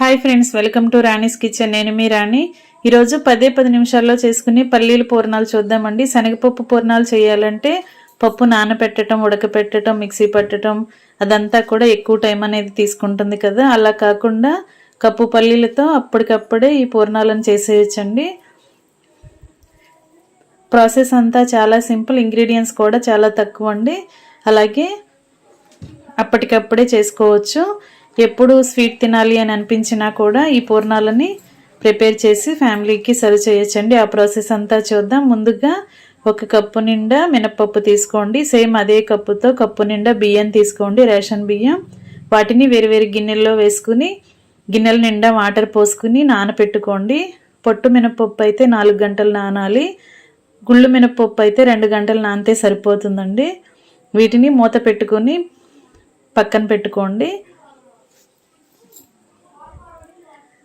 Hi friends welcome to Rani's kitchen. నేను మీ రాణి. ఈరోజు పదే పది నిమిషాల్లో చేసుకుని పల్లీలు పూర్ణాలు చూద్దామండి. శనగపప్పు పూర్ణాలు చేయాలంటే పప్పు నానబెట్టడం ఉడకపెట్టడం మిక్సీ పట్టడం అదంతా కూడా ఎక్కువ టైం అనేది తీసుకుంటుంది కదా. అలా కాకుండా కప్పు పల్లీలతో అప్పటికప్పుడే ఈ పూర్ణాలను చేసేయచ్చండి. ప్రాసెస్ అంతా చాలా సింపుల్ ఇంగ్రీడియంట్స్ కూడా చాలా తక్కువ అండి అలాగే అప్పటికప్పుడే చేసుకోవచ్చు. ఎప్పుడు స్వీట్ తినాలి అని అనిపించినా కూడా ఈ పూర్ణాలని ప్రిపేర్ చేసి ఫ్యామిలీకి సర్వ్ చేయొచ్చండి. ఆ ప్రాసెస్ అంతా చూద్దాం. ముందుగా ఒక కప్పు నిండా మినప్పప్పు తీసుకోండి. సేమ్ అదే కప్పుతో కప్పు నిండా బియ్యం తీసుకోండి. రేషన్ బియ్యం. వాటిని వేరు వేరు గిన్నెల్లో వేసుకుని గిన్నెల నిండా వాటర్ పోసుకుని నానపెట్టుకోండి. పొట్టు మినపప్పు అయితే నాలుగు గంటలు నానాలి. గుళ్ళు మినపప్పు అయితే రెండు గంటలు నానితే సరిపోతుందండి. వీటిని మూత పెట్టుకొని పక్కన పెట్టుకోండి.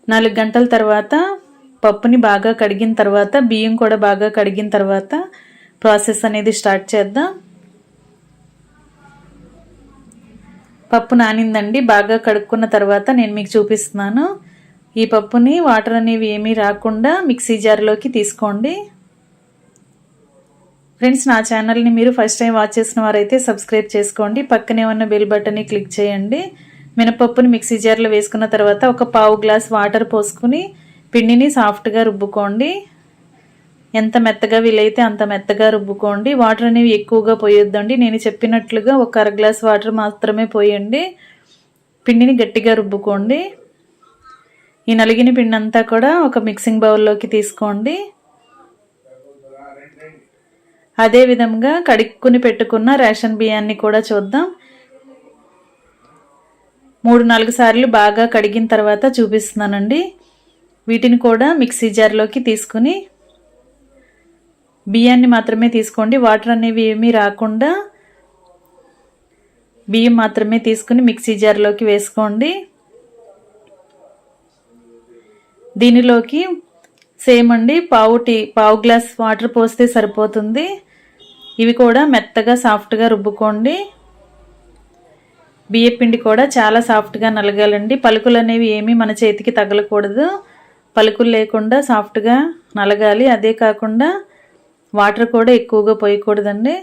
నాలుగు గంటల తర్వాత పప్పుని బాగా కడిగిన తర్వాత బియ్యం కూడా బాగా కడిగిన తర్వాత ప్రాసెస్ అనేది స్టార్ట్ చేద్దాం. పప్పు నానిందండి. బాగా కడుక్కున్న తర్వాత నేను మీకు చూపిస్తున్నాను. ఈ పప్పుని వాటర్ అనేవి ఏమీ రాకుండా మిక్సీ జార్లోకి తీసుకోండి. ఫ్రెండ్స్ నా ఛానల్ని మీరు ఫస్ట్ టైం వాచ్ చేసిన వారైతే సబ్స్క్రైబ్ చేసుకోండి. పక్కనే ఉన్న బెల్ బటన్ని క్లిక్ చేయండి. మినపప్పుని మిక్సీ జార్లో వేసుకున్న తర్వాత ఒక పావు గ్లాస్ వాటర్ పోసుకుని పిండిని సాఫ్ట్గా రుబ్బుకోండి. ఎంత మెత్తగా వీలైతే అంత మెత్తగా రుబ్బుకోండి. వాటర్ అనేవి ఎక్కువగా పోయొద్దండి. నేను చెప్పినట్లుగా ఒక అర గ్లాస్ వాటర్ మాత్రమే పోయండి. పిండిని గట్టిగా రుబ్బుకోండి. ఈ నలిగిన పిండి అంతా కూడా ఒక మిక్సింగ్ బౌల్లోకి తీసుకోండి. అదే విధంగా కడుక్కుని పెట్టుకున్న రేషన్ బియ్యాన్ని కూడా చూద్దాం. మూడు నాలుగు సార్లు బాగా కడిగిన తర్వాత చూపిస్తున్నానండి. వీటిని కూడా మిక్సీ జార్లోకి తీసుకుని బియ్యాన్ని మాత్రమే తీసుకోండి. వాటర్ అనేవి ఏమీ రాకుండా బియ్యం మాత్రమే తీసుకుని మిక్సీ జార్లోకి వేసుకోండి. దీనిలోకి సేమ్ అండి పావు టీ పావు గ్లాస్ వాటర్ పోస్తే సరిపోతుంది. ఇవి కూడా మెత్తగా సాఫ్ట్గా రుబ్బుకోండి. బియ్యపిండి కూడా చాలా సాఫ్ట్గా నలగాలండి. పలుకులు అనేవి ఏమీ మన చేతికి తగలకూడదు. పలుకులు లేకుండా సాఫ్ట్గా నలగాలి. అదే కాకుండా వాటర్ కూడా ఎక్కువగా పోయకూడదండి.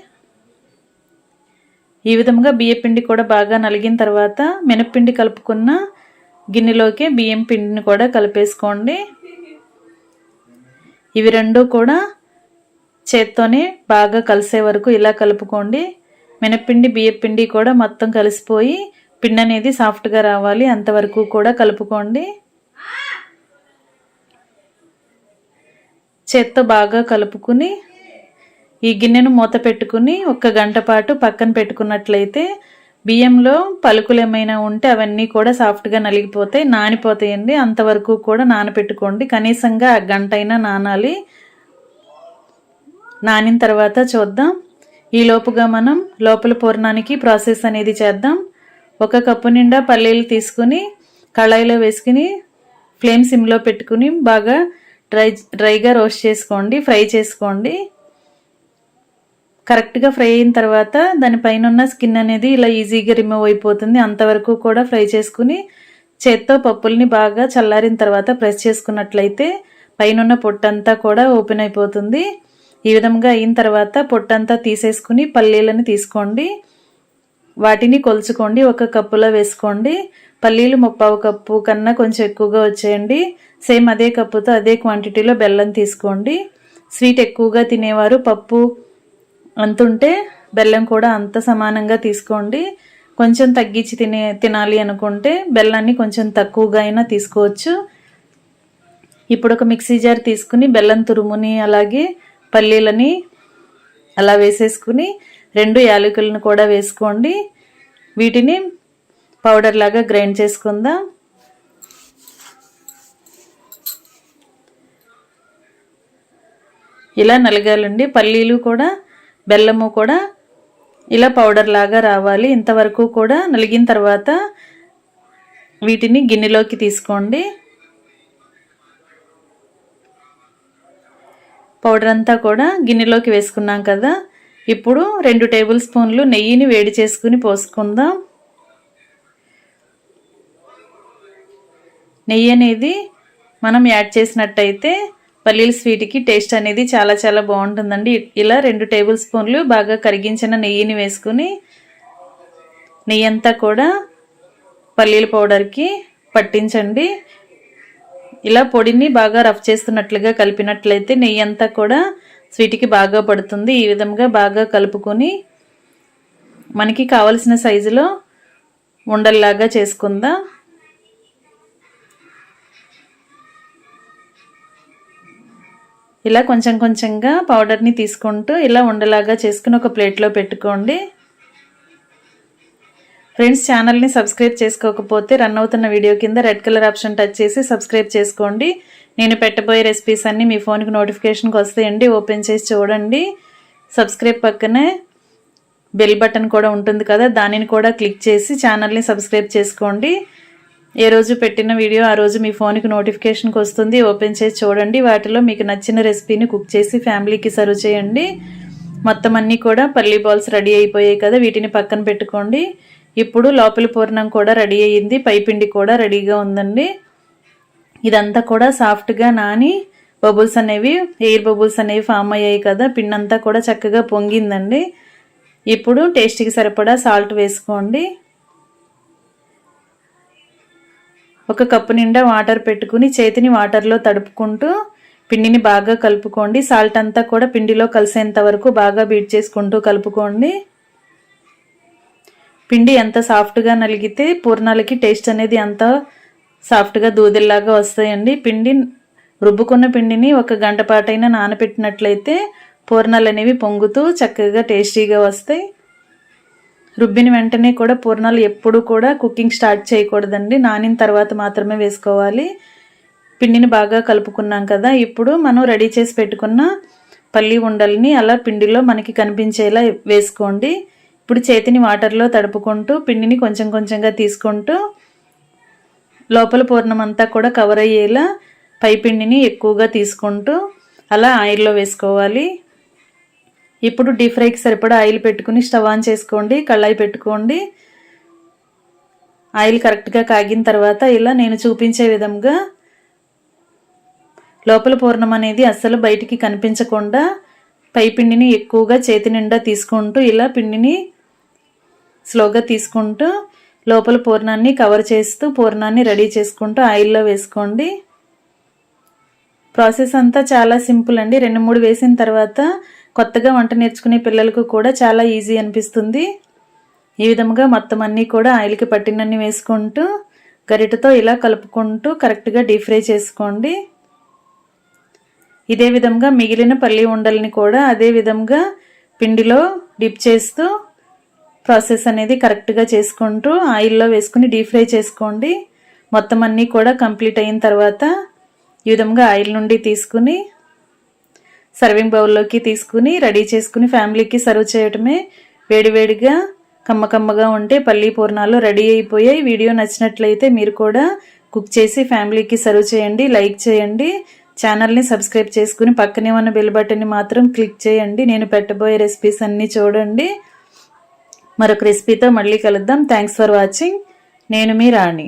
ఈ విధంగా బియ్యపిండి కూడా బాగా నలిగిన తర్వాత మినప్పిండి కలుపుకున్న గిన్నెలోకి బియ్యం పిండిని కూడా కలిపేసుకోండి. ఇవి రెండు కూడా చేత్తోనే బాగా కలిసే వరకు ఇలా కలుపుకోండి. మినప్పిండి బియ్యపిండి కూడా మొత్తం కలిసిపోయి పిండి అనేది సాఫ్ట్గా రావాలి. అంతవరకు కూడా కలుపుకోండి. చేత్తో బాగా కలుపుకుని ఈ గిన్నెను మూత పెట్టుకుని ఒక గంట పాటు పక్కన పెట్టుకున్నట్లయితే బియ్యంలో పలుకులు ఏమైనా ఉంటే అవన్నీ కూడా సాఫ్ట్గా నలిగిపోతాయి నానిపోతాయండి. అంతవరకు కూడా నానపెట్టుకోండి. కనీసంగా గంట అయినా నానాలి. నానిన తర్వాత చూద్దాం. ఈ లోపుగా మనం లోపల పూర్ణానికి ప్రాసెస్ అనేది చేద్దాం. ఒక కప్పు నిండా పల్లీలు తీసుకుని కళాయిలో వేసుకుని ఫ్లేమ్ సిమ్లో పెట్టుకుని బాగా డ్రై డ్రైగా రోస్ట్ చేసుకోండి ఫ్రై చేసుకోండి. కరెక్ట్గా ఫ్రై అయిన తర్వాత దానిపైన ఉన్న స్కిన్ అనేది ఇలా ఈజీగా రిమూవ్ అయిపోతుంది. అంతవరకు కూడా ఫ్రై చేసుకుని చేత్తో పప్పుల్ని బాగా చల్లారిన తర్వాత ప్రెస్ చేసుకున్నట్లయితే పైన పొట్టంతా కూడా ఓపెన్ అయిపోతుంది. ఈ విధంగా అయిన తర్వాత పొట్టంతా తీసేసుకుని పల్లీలను తీసుకోండి. వాటిని కొలుచుకోండి. ఒక కప్పులో వేసుకోండి. పల్లీలు ముప్పావు కప్పు కన్నా కొంచెం ఎక్కువగా వచ్చేయండి. సేమ్ అదే కప్పుతో అదే క్వాంటిటీలో బెల్లం తీసుకోండి. స్వీట్ ఎక్కువగా తినేవారు పప్పు అంతుంటే బెల్లం కూడా అంత సమానంగా తీసుకోండి. కొంచెం తగ్గించి తినే తినాలి అనుకుంటే బెల్లాన్ని కొంచెం తక్కువగా అయినా తీసుకోవచ్చు. ఇప్పుడు ఒక మిక్సీ జార్ తీసుకుని బెల్లం తురుముని అలాగే పల్లీలని అలా వేసేసుకుని రెండు యాలకులను కూడా వేసుకోండి. వీటిని పౌడర్ లాగా గ్రైండ్ చేసుకుందాం. ఇలా నలగాలండి. పల్లీలు కూడా బెల్లము కూడా ఇలా పౌడర్ లాగా రావాలి. ఇంతవరకు కూడా నలిగిన తర్వాత వీటిని గిన్నెలోకి తీసుకోండి. పౌడర్ అంతా కూడా గిన్నెలోకి వేసుకున్నాం కదా. ఇప్పుడు రెండు టేబుల్ స్పూన్లు నెయ్యిని వేడి చేసుకుని పోసుకుందాం. నెయ్యి అనేది మనం యాడ్ చేసినట్టయితే పల్లీల స్వీట్కి టేస్ట్ అనేది చాలా చాలా బాగుంటుందండి. ఇలా రెండు టేబుల్ స్పూన్లు బాగా కరిగించిన నెయ్యిని వేసుకుని నెయ్యి అంతా కూడా పల్లీల పౌడర్కి పట్టించండి. ఇలా పొడిని బాగా రఫ్ చేస్తున్నట్లుగా కలిపినట్లయితే నెయ్యి అంతా కూడా స్వీట్కి బాగా పడుతుంది. ఈ విధంగా బాగా కలుపుకొని మనకి కావలసిన సైజులో ఉండల్లాగా చేసుకుందాం. ఇలా కొంచెం కొంచెంగా పౌడర్ని తీసుకుంటూ ఇలా ఉండలాగా చేసుకుని ఒక ప్లేట్లో పెట్టుకోండి. ఫ్రెండ్స్ ఛానల్ని సబ్స్క్రైబ్ చేసుకోకపోతే రన్ అవుతున్న వీడియో కింద రెడ్ కలర్ ఆప్షన్ టచ్ చేసి సబ్స్క్రైబ్ చేసుకోండి. నేను పెట్టబోయే రెసిపీస్ అన్నీ మీ ఫోన్కి నోటిఫికేషన్కి వస్తాయండి. ఓపెన్ చేసి చూడండి. సబ్స్క్రైబ్ పక్కనే బెల్ బటన్ కూడా ఉంటుంది కదా దానిని కూడా క్లిక్ చేసి ఛానల్ని సబ్స్క్రైబ్ చేసుకోండి. ఏ రోజు పెట్టిన వీడియో ఆ రోజు మీ ఫోన్కి నోటిఫికేషన్కి వస్తుంది. ఓపెన్ చేసి చూడండి. వాటిలో మీకు నచ్చిన రెసిపీని కుక్ చేసి ఫ్యామిలీకి సర్వ్ చేయండి. మొత్తం అన్నీ కూడా పల్లీ బాల్స్ రెడీ అయిపోయాయి కదా వీటిని పక్కన పెట్టుకోండి. ఇప్పుడు లోపలి పూర్ణం కూడా రెడీ అయ్యింది పైపిండి కూడా రెడీగా ఉందండి. ఇదంతా కూడా సాఫ్ట్గా నాని బబుల్స్ అనేవి ఎయిర్ బబుల్స్ అనేవి ఫామ్ అయ్యాయి కదా పిండి అంతా కూడా చక్కగా పొంగిందండి. ఇప్పుడు టేస్ట్కి సరిపడా సాల్ట్ వేసుకోండి. ఒక కప్పు నిండా వాటర్ పెట్టుకుని చేతిని వాటర్లో తడుపుకుంటూ పిండిని బాగా కలుపుకోండి. సాల్ట్ అంతా కూడా పిండిలో కలిసేంత వరకు బాగా బీట్ చేసుకుంటూ కలుపుకోండి. పిండి ఎంత సాఫ్ట్గా నలిగితే పూర్ణాలకి టేస్ట్ అనేది అంత సాఫ్ట్గా దూదిల్లాగా వస్తాయండి. పిండి రుబ్బుకున్న పిండిని ఒక గంట పాటైనా నానబెట్టినట్లయితే పూర్ణాలు అనేవి పొంగుతూ చక్కగా టేస్టీగా వస్తాయి. రుబ్బిన వెంటనే కూడా పూర్ణాలు ఎప్పుడు కూడా కుకింగ్ స్టార్ట్ చేయకూడదండి. నానిన తర్వాత మాత్రమే వేసుకోవాలి. పిండిని బాగా కలుపుకున్నాం కదా ఇప్పుడు మనం రెడీ చేసి పెట్టుకున్న పల్లి ఉండల్ని అలా పిండిలో మనకి కనిపించేలా వేసుకోండి. ఇప్పుడు చేతిని వాటర్లో తడుపుకుంటూ పిండిని కొంచెం కొంచెంగా తీసుకుంటూ లోపల పూర్ణం అంతా కూడా కవర్ అయ్యేలా పై పిండిని ఎక్కువగా తీసుకుంటూ అలా ఆయిల్లో వేసుకోవాలి. ఇప్పుడు డీప్ ఫ్రైకి సరిపడా ఆయిల్ పెట్టుకుని స్టవ్ ఆన్ చేసుకోండి కళ్ళాయి పెట్టుకోండి. ఆయిల్ కరెక్ట్గా కాగిన తర్వాత ఇలా నేను చూపించే విధంగా లోపల పూర్ణం అనేది అస్సలు బయటికి కనిపించకుండా పై పిండిని ఎక్కువగా చేతి నిండా తీసుకుంటూ ఇలా పిండిని స్లోగా తీసుకుంటూ లోపల పూర్ణాన్ని కవర్ చేస్తూ పూర్ణాన్ని రెడీ చేసుకుంటూ ఆయిల్లో వేసుకోండి. ప్రాసెస్ అంతా చాలా సింపుల్ అండి. రెండు మూడు వేసిన తర్వాత కొత్తగా వంట నేర్చుకునే పిల్లలకు కూడా చాలా ఈజీ అనిపిస్తుంది. ఈ విధముగా మొత్తం అన్నీ కూడా ఆయిల్కి పట్టినన్ని వేసుకుంటూ గరిటతో ఇలా కలుపుకుంటూ కరెక్ట్గా డీప్ ఫ్రై చేసుకోండి. ఇదే విధంగా మిగిలిన పల్లి ఉండల్ని కూడా అదే విధంగా పిండిలో డిప్ చేస్తూ ప్రాసెస్ అనేది కరెక్ట్గా చేసుకుంటూ ఆయిల్లో వేసుకుని డీప్ ఫ్రై చేసుకోండి. మొత్తం అన్నీ కూడా కంప్లీట్ అయిన తర్వాత ఈ విధంగా ఆయిల్ నుండి తీసుకుని సర్వింగ్ బౌల్లోకి తీసుకుని రెడీ చేసుకుని ఫ్యామిలీకి సర్వ్ చేయటమే వేడివేడిగా కమ్మకమ్మగా ఉంటే పల్లీ పూర్ణాలు రెడీ అయిపోయాయి. వీడియో నచ్చినట్లయితే మీరు కూడా కుక్ చేసి ఫ్యామిలీకి సర్వ్ చేయండి లైక్ చేయండి. ఛానల్ని సబ్స్క్రైబ్ చేసుకుని పక్కనే ఉన్న బెల్ బటన్ని మాత్రం క్లిక్ చేయండి. నేను పెట్టబోయే రెసిపీస్ అన్నీ చూడండి. మరొక రెసిపీతో మళ్ళీ కలుద్దాం. థ్యాంక్స్ ఫర్ వాచింగ్ నేను మీ రాణి.